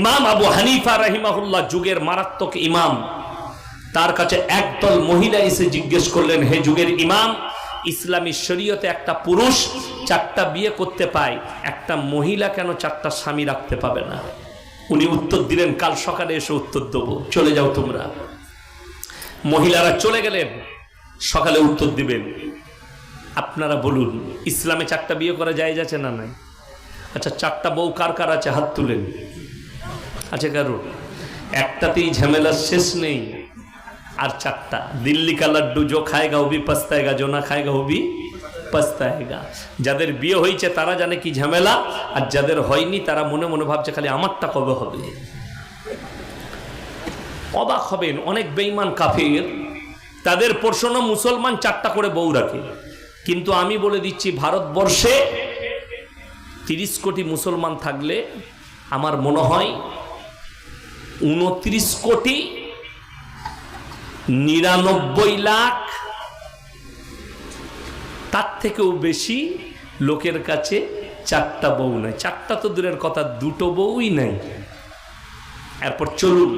ইমাম আবু হানিফা রাহিমাহুল্লাহ যুগের মারাত্মক ইমাম। তার কাছে একদল মহিলা এসে জিজ্ঞেস করলেন, হে যুগের ইমাম, ইসলামী শরীয়তে একটা পুরুষ চারটা বিয়ে করতে পায়, একটা মহিলা কেন চারটা স্বামী রাখতে পাবে না? উনি উত্তর দিলেন, কাল সকালে এসে উত্তর দেবো, চলে যাও তোমরা। মহিলারা চলে গেলেন, সকালে উত্তর দিবেন, আপনারা বলুন, ইসলামে চারটা বিয়ে করা যায় যাচ্ছে না নাই? আচ্ছা চারটা বউ কার কার আছে? হাত তুলেন। আছে কারও? একটাতেই ঝামেলার শেষ নেই। আর চারটা। দিল্লি কা লাড্ডু জো খায়গা হবি পস্তায়গা, জো না খায়গা হবি পস্তায়গা। যাদের বিয়ে হয়েছে তারা জানে কি ঝামেলা, আর যাদের হয়নি, তারা মনে মনে ভাবছে খালি আমারটা কবে হবে? অবাক হবেন, অনেক বেঈমান কাফের, তাদের প্রশ্ন মুসলমান চারটা করে বউ রাখে। কিন্তু আমি বলে দিচ্ছি, ভারতবর্ষে তিরিশ কোটি মুসলমান থাকলে আমার মনে হয় উনত্রিশ কোটি নিরানব্বই লাখ। তার থেকেও বেশি লোকের কাছে চারটা বউ নাই। চারটা তো দূরের কথা, দুটো বউই নাই। এরপর চলুন,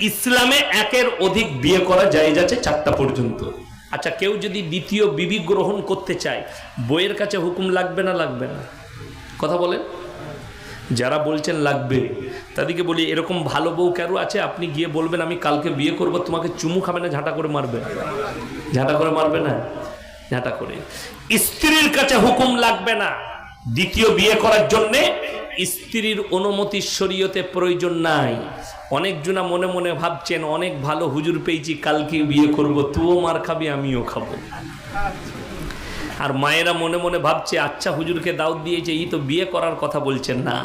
ইসলামে একের অধিক বিয়ে করা যায় যাচ্ছে চারটা পর্যন্ত। আচ্ছা কেউ যদি দ্বিতীয় বিবি গ্রহণ করতে চায়, বইয়ের কাছে হুকুম লাগবে না লাগবে না? কথা বলেন। যারা বলছেন লাগবে তাদেরকে বলি, এরকম ভালো বউ কারও আছে? আপনি গিয়ে বলবেন, আমি কালকে বিয়ে করব, তোমাকে চুমু খাবে না, ঝাঁটা করে মারবে? ঝাঁটা করে মারবে না? ঝাঁটা করে। স্ত্রীর কাছে হুকুম লাগবে না। দ্বিতীয় বিয়ে করার জন্যে স্ত্রীর অনুমতি শরীয়তে প্রয়োজন নাই। অনেকজনা মনে মনে ভাবছেন, অনেক ভালো হুজুর পেয়েছি, কালকে বিয়ে করব তুও মার খাবি, আমিও খাব। আর মায়েরা মনে মনে ভাবছে আচ্ছা হুজুরকে দাওয়াত দিয়েছে, এই তো বিয়ে করার কথা বলছেন। না।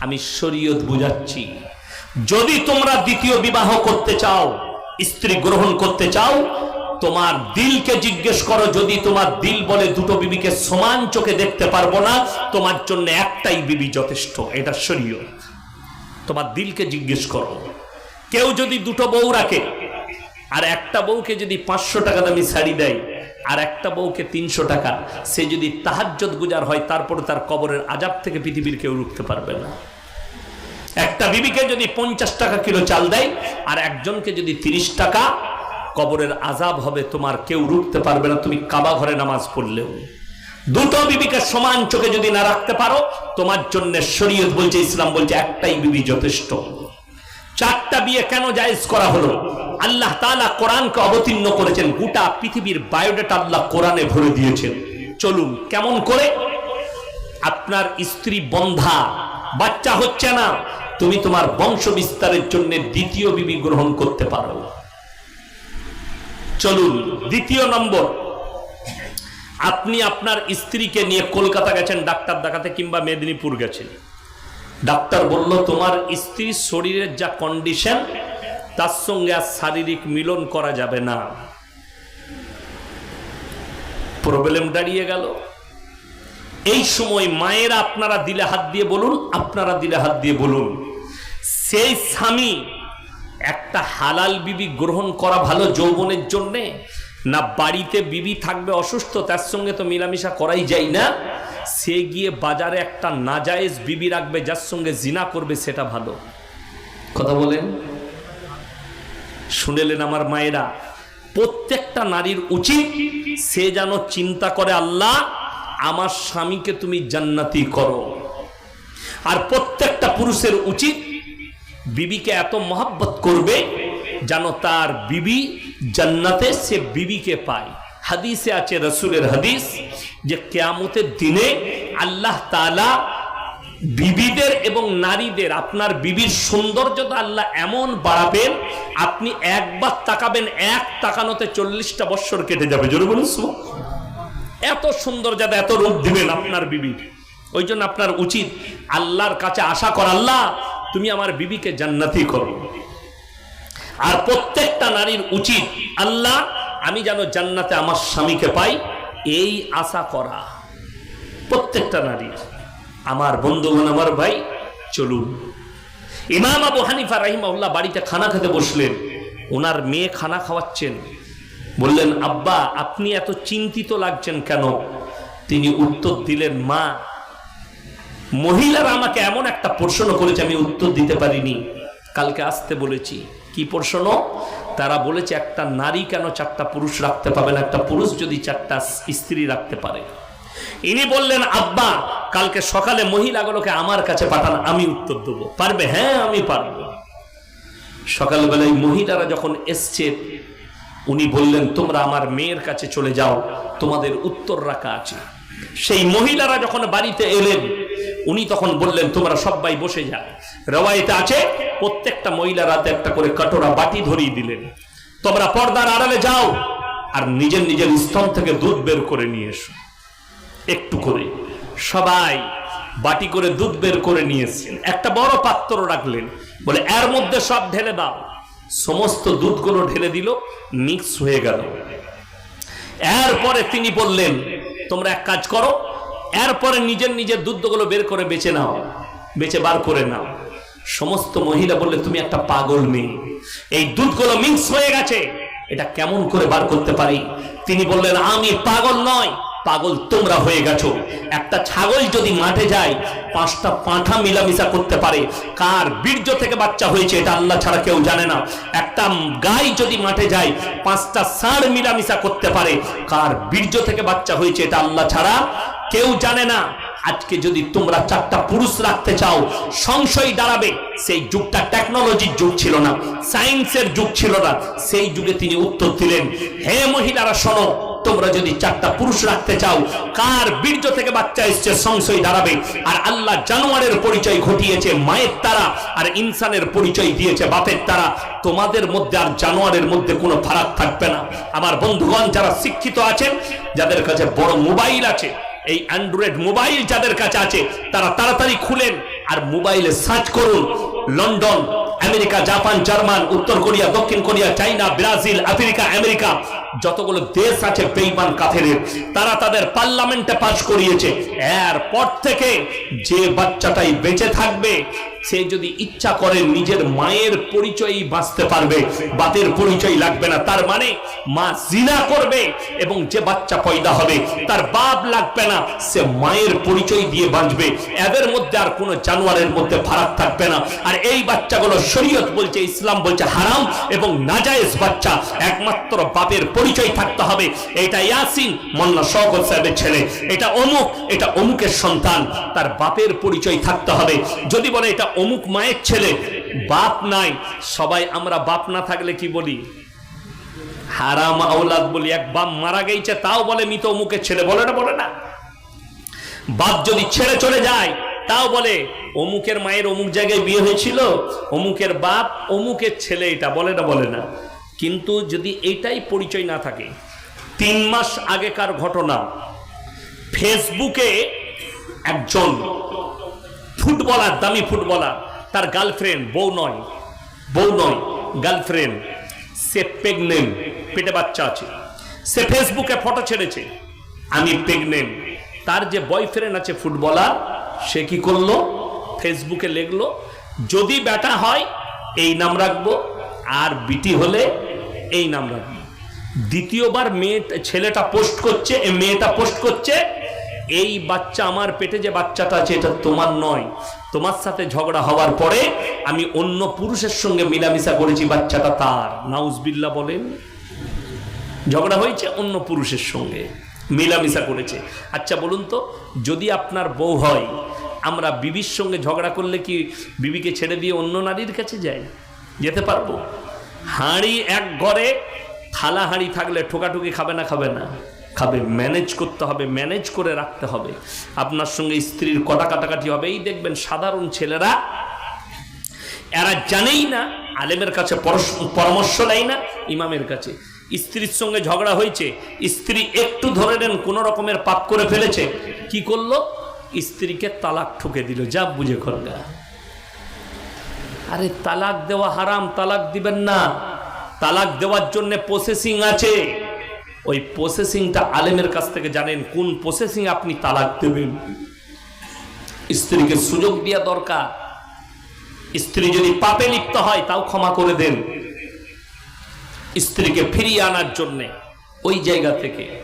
আমি শরীয়ত বুঝাচ্ছি। যদি তোমরা দ্বিতীয় বিবাহ করতে চাও, স্ত্রী গ্রহণ করতে চাও, তোমার দিলকে জিজ্ঞেস করো, যদি তোমার দিল বলে দুটো বিবিকে সমান চোখে দেখতে পারব না, তোমার জন্য একটাই বিবি যথেষ্ট, এটা শরীয়ত। তোমার দিলকে জিজ্ঞেস করো। কেউ যদি দুটো বউ রাখে, আর একটা বউকে যদি পাঁচশো টাকা দামি শাড়ি দেয় আর একটা বউকে তিনশো টাকা, সে যদি তাহাজ্জত গুজার হয়, তারপরে তার কবরের আজাব থেকে পৃথিবীর কেউ রুখতে পারবে না। একটা বিবিকে যদি পঞ্চাশ টাকা কিলো চাল দেয়, আর একজনকে যদি তিরিশ টাকা, কবরের আজাব হবে, তোমার কেউ রুখতে পারবে না, তুমি কাবা ঘরে নামাজ পড়লেও। দুটো বিবিকে সমান চোখে যদি না রাখতে পারো, তোমার জন্য শরীয়ত বলছে, ইসলাম বলছে, একটাই বিবি যথেষ্ট। চারটা বিয়ে কেন জায়েজ করা হলো? আল্লাহ তাআলা কোরআনকে অবতীর্ণ করেছেন, গোটা পৃথিবীর বায়োডাটা আল্লাহ কোরআনে ভরে দিয়েছেন। চলুন, কেমন করে? আপনার স্ত্রী বন্ধা, বাচ্চা হচ্ছে না, তুমি তোমার বংশ বিস্তারের জন্য দ্বিতীয় বিবি গ্রহণ করতে পারো। চলুন, দ্বিতীয় নম্বর। আপনি আপনার স্ত্রীকে নিয়ে কলকাতা গেছেন, ডাক্তার দেখাতে কিংবা মেদিনীপুর গেছেন। ডাক্তার বলল, তোমার স্ত্রীর শরীরের যা কন্ডিশন তার সঙ্গে আর শারীরিক মিলন করা যাবে না। প্রবলেম দাঁড়িয়ে গেল। এই সময় মায়েরা আপনারা দিলে হাত দিয়ে বলুন, আপনারা দিলে হাত দিয়ে বলুন, সেই স্বামী একটা হালাল বিবি গ্রহণ করা ভালো যৌবনের জন্যে না বাড়িতে বিবি থাকবে অসুস্থ, তার সঙ্গে তো মিলামিশা করাই যায় না। সে গিয়ে বাজারে একটা নাজায়েজ বিবি রাখবে, যার সঙ্গে জিনা করবে, সেটা ভালো। কথা বলেন। শুনেলেন আমার মায়েরা, প্রত্যেকটা নারীর উচিত সে যেন চিন্তা করে, আল্লাহ, আমার স্বামীকে তুমি জান্নাতি করো। আর প্রত্যেকটা পুরুষের উচিত বিবিকে এত মহাব্বত করবে, যেন তার বিবি জান্নাতে সে বিবিকে পায়। হাদিসে আছে রসুলের হাদিস যে কেয়ামতের দিনে আল্লাহ তালা বিবিদের এবং নারীদের, আপনার বিবির সৌন্দর্যতা আল্লাহ এমন বাড়াবেন, আপনি একবার তাকাবেন, এক তাকানোতে চল্লিশটা বৎসর কেটে যাবে। জোরে বলুন। এত সুন্দর যাতে এত রূপ দিবেন আপনার বিবির। ওই জন্য আপনার উচিত আল্লাহর কাছে আশা কর, আল্লাহ, তুমি আমার বিবিকে জান্নাতি করো। আর প্রত্যেকটা নারীর উচিত, আল্লাহ, আমি যেন জান্নাতে আমার স্বামীকে পাই, এই আশা করা। প্রত্যেকটা নারীর। আমার বন্ধুগণ, আমার ভাই, চলুন। ইমাম আবু হানিফা রাহিমাহুল্লাহ বাড়িতে খানা খেতে বসলেন। ওনার মেয়ে খানা খাওয়াচ্ছেন। বললেন, আব্বা, আপনি এত চিন্তিত লাগছেন কেন? তিনি উত্তর দিলেন, মা, মহিলারা আমাকে এমন একটা প্রশ্ন করেছে, আমি উত্তর দিতে পারিনি। কালকে আসতে বলেছি। কি প্রশ্ন তারা বলেছে, একটা নারী কেন চারটা পুরুষ রাখতে পাবে না? একটা পুরুষ যদি চারটা স্ত্রী রাখতে পারে। ইনি বললেন, আব্বা, কালকে সকালে মহিলাগুলোকে আমার কাছে পাঠান, আমি উত্তর দেবো। পারবে? হ্যাঁ আমি পারব। সকালবেলায় মহিলারা যখন এসছে, উনি বললেন, তোমরা আমার মেয়ের কাছে চলে যাও, তোমাদের উত্তর রাখা আছে। সেই মহিলারা যখন বাড়িতে এলেন, উনি তখন বললেন, তোমরা সবাই বসে যাও। রেওয়ায়তে আছে প্রত্যেকটা মহিলার হাতে একটা করে কাটোরা বাটি ধরিয়ে দিলেন। তোমরা পর্দার আড়ালে যাও আর নিজের নিজের স্তন থেকে দুধ বের করে নিয়ে এসো। একটু করে। সবাই বাটি করে দুধ বের করে নিয়েছেন একটা বড় পাত্র রাখলেন। বলে, এর মধ্যে সব ঢেলে দাও। সমস্ত দুধগুলো ঢেলে দিল, মিক্স হয়ে গেল। এরপরে তিনি বললেন, তোমরা এক কাজ করো, এরপরে নিজের নিজের দুধগুলো বের করে বেছে নাও, বেছে বার করে নাও। সমস্ত মহিলা বললে, তুমি একটা পাগল মেয়ে। এই দুধগুলো মিক্স হয়ে গেছে। এটা কেমন করে বার করতে পারি? তিনি বললেন, আমি পাগল নয়, পাগল তোমরা হয়ে গেছো। একটা ছাগল যদি মাঠে যায়, পাঁচটা পাঁঠা মিলামিশা করতে পারে। কার বীর্য থেকে বাচ্চা হয়েছে, এটা আল্লাহ ছাড়া কেউ জানে না। একটা গাই যদি মাঠে যায়, পাঁচটা ষাঁড় মিলামিশা করতে পারে। কার বীর্য থেকে বাচ্চা হয়েছে, এটা আল্লাহ ছাড়া কেউ জানে না। আজকে যদি তোমরা চারটা পুরুষ রাখতে চাও, সংশয় দাঁড়াবে। সেই যুগটা টেকনোলজির যুগ ছিল না সায়েন্সের যুগ ছিল না। সেই যুগে তিনি উত্তর দিলেন, হে মহিলারা, শোনো, তোমরা যদি চারটা পুরুষ রাখতে চাও, কার বীর্য থেকে বাচ্চা এসছে সংশয় দাঁড়াবে। আর আল্লাহ জানোয়ারের পরিচয় ঘটিয়েছে, মায়ের তারা, আর ইনসানের পরিচয় দিয়েছে, বাপের তারা। তোমাদের মধ্যে আর জানোয়ারের মধ্যে কোনো ফারাক থাকবে না। আমার বন্ধুগণ, যারা শিক্ষিত আছেন, যাদের কাছে বড় মোবাইল আছে এই অ্যান্ড্রয়েড মোবাইল যাদের কাছে আছে, তারা তাড়াতাড়ি খুলেন আর মোবাইলে সার্চ করুন। লন্ডন, আমেরিকা, জাপান, জার্মান, উত্তর কোরিয়া, দক্ষিণ Korea, China, Brazil, Africa, America. যতগুলো দেশ আছে বেইমান কাফেরের, তারা তাদের পার্লামেন্টে পাশ করিয়েছে। এরপর থেকে যে বাচ্চাটাই বেঁচে থাকবে, সে যদি ইচ্ছা করে নিজের মায়ের পরিচয়ই বাঁচতে পারবে বাতের পরিচয় লাগবে না। তার মানে মা জিনা করবে এবং যে বাচ্চা পয়দা হবে, তার বাপ লাগবে না, সে মায়ের পরিচয় দিয়ে বাঁচবে। এদের মধ্যে আর কোনো জানোয়ারের মধ্যে ফারাক থাকবে না। আর এই বাচ্চাগুলো শরীয়ত বলছে, ইসলাম বলছে হারাম এবং নাজায়েজ বাচ্চা। একমাত্র বাপের পরিচয় থাকতে হবে। এটা ইয়াসিন মোল্লা শওকত সাহেবের ছেলে। এটা অমুক, এটা অমুকের সন্তান। তার বাপের পরিচয় থাকতে হবে। যদি বলে এটা অমুক মায়ের ছেলে, বাপ নাই। সবাই আমরা বাপ না থাকলে কি বলি? হারাম আওলাদ বলি। এক বাপ মারা গেছে তাও বলে মৃত অমুকের ছেলে। বলে না বলে না। বাপ যদি ছেড়ে চলে যায়, তাও বলে, অমুকের মায়ের অমুক জায়গায় বিয়ে হয়েছিল? অমুকের বাপ অমুকের ছেলে এটা। বলে না বলে না। কিন্তু যদি এইটাই পরিচয় না থাকে, তিন মাস আগেকার ঘটনা, ফেসবুকে একজন ফুটবলার, দামি ফুটবলার, তার গার্লফ্রেন্ড, বউ নয় বউ নয়, গার্লফ্রেন্ড, সে প্রেগনেন্ট, পেটে বাচ্চা আছে, সে ফেসবুকে ফটো ছেড়েছে, আমি প্রেগনেন্ট, তার যে বয়ফ্রেন্ড আছে ফুটবলার, সে কি করল? ফেসবুকে লিখলো, যদি বেটা হয়, এই নাম রাখব, আর বিটি হলে এই নাম রাখব দ্বিতীয়বার মেয়ে ছেলেটা পোস্ট করছে মেয়েটা পোস্ট করছে, এই বাচ্চা আমার পেটে যে বাচ্চাটা আছে, এটা তোমার নয়। তোমার সাথে ঝগড়া হওয়ার পরে আমি অন্য পুরুষের সঙ্গে মিলামিশা করেছি, বাচ্চাটা তার। নাউজবিল্লা বলেন, ঝগড়া হয়েছে অন্য পুরুষের সঙ্গে, মিলামিশা করেছে। আচ্ছা বলুন তো, যদি আপনার বউ হয়, আমরা বিবির সঙ্গে ঝগড়া করলে কি বিবিকে ছেড়ে দিয়ে অন্য নারীর কাছে যাই? যেতে পারব? হাঁড়ি এক ঘরে, থালা হাঁড়ি থাকলে ঠোকাঠুকি খাবে না খাবে না। খাবে ম্যানেজ করতে হবে ম্যানেজ করে রাখতে হবে। আপনার সঙ্গে স্ত্রীর কটা কাটাকাটি হবে। এই দেখবেন সাধারণ ছেলেরা, এরা জানেই না, আলেমের কাছে পরামর্শ নেয় না, ইমামের কাছে। স্ত্রীর সঙ্গে ঝগড়া হয়েছে, স্ত্রী একটু ধরে নেন, কোনো রকমের পাপ করে ফেলেছে। কি করল? স্ত্রীকে তালাক ঠুকে দিল। যা বুঝে করগা আরে তালাক দেওয়া হারাম, তালাক দিবেন না। তালাক দেওয়ার জন্য প্রসেসিং আছে। ওই প্রসেসিংটা আলেমের কাছ থেকে জানেন, কোন প্রসেসিং আপনি তালাক দেবেন। স্ত্রীকে সুযোগ দেওয়া দরকার। স্ত্রী যদি পাপে লিপ্ত হয়, তাও ক্ষমা করে দেন। স্ত্রীকে ফিরিয়ে আনার জন্যে, ওই জায়গা থেকে।